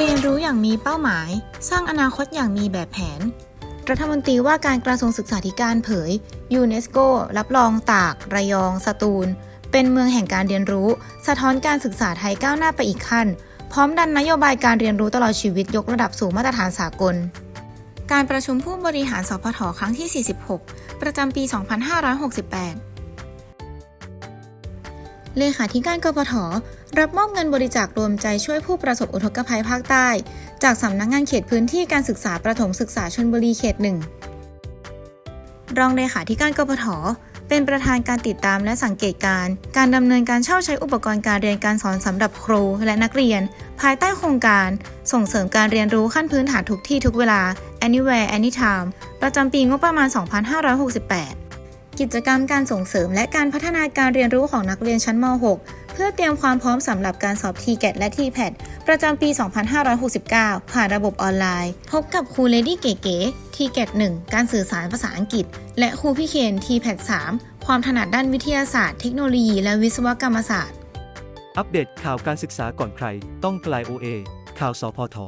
เรียนรู้อย่างมีเป้าหมาย สร้างอนาคตอย่างมีแบบแผน รัฐมนตรีว่าการกระทรวงศึกษาธิการเผย ยูเนสโกรับรองตาก ระยอง สตูล เป็นเมืองแห่งการเรียนรู้ สะท้อนการศึกษาไทยก้าวหน้าไปอีกขั้น พร้อมดันนโยบายการเรียนรู้ตลอดชีวิตยกระดับสู่มาตรฐานสากล การประชุมผู้บริหารสพทครั้งที่ 46 ประจำปี 2568 เลขาธิการกพทรับมอบเงินบริจาครวมใจช่วยผู้ประสบอุทกภัยภาคใต้ จากสำนักงงานเขตพื้นที่การศึกษาประถมศึกษาชลบุรีเขตหนึ่งรองเลขาธิการกพทเป็นประธานการติดตามและสังเกตการ การดำเนินการเช่าใช้อุปกรณ์การเรียนการสอนสำหรับครูและนักเรียน ภายใต้โครงการ ส่งเสริมการเรียนรู้ขั้นพื้นฐานทุกที่ทุกเวลา anywhere anytime ประจำปีงบประมาณ 2568 กิจกรรมการส่งเสริมและการพัฒนาการเรียนรู้ของนักเรียนชั้นม .6 เพื่อเตรียมความพร้อมสำหรับการสอบ TGAT และ TPAT ประจำปี 2569 ผ่านระบบออนไลน์ พบกับครูเลดี้เก๋ๆ TGAT 1การสื่อสารภาษาอังกฤษ และครูพี่เคน TPAT 3ความถนัดด้านวิทยาศาสตร์เทคโนโลยีและวิศวกรรมศาสตร์ อัปเดตข่าวการศึกษาก่อนใคร ต้องกลาย OA ข่าวสพท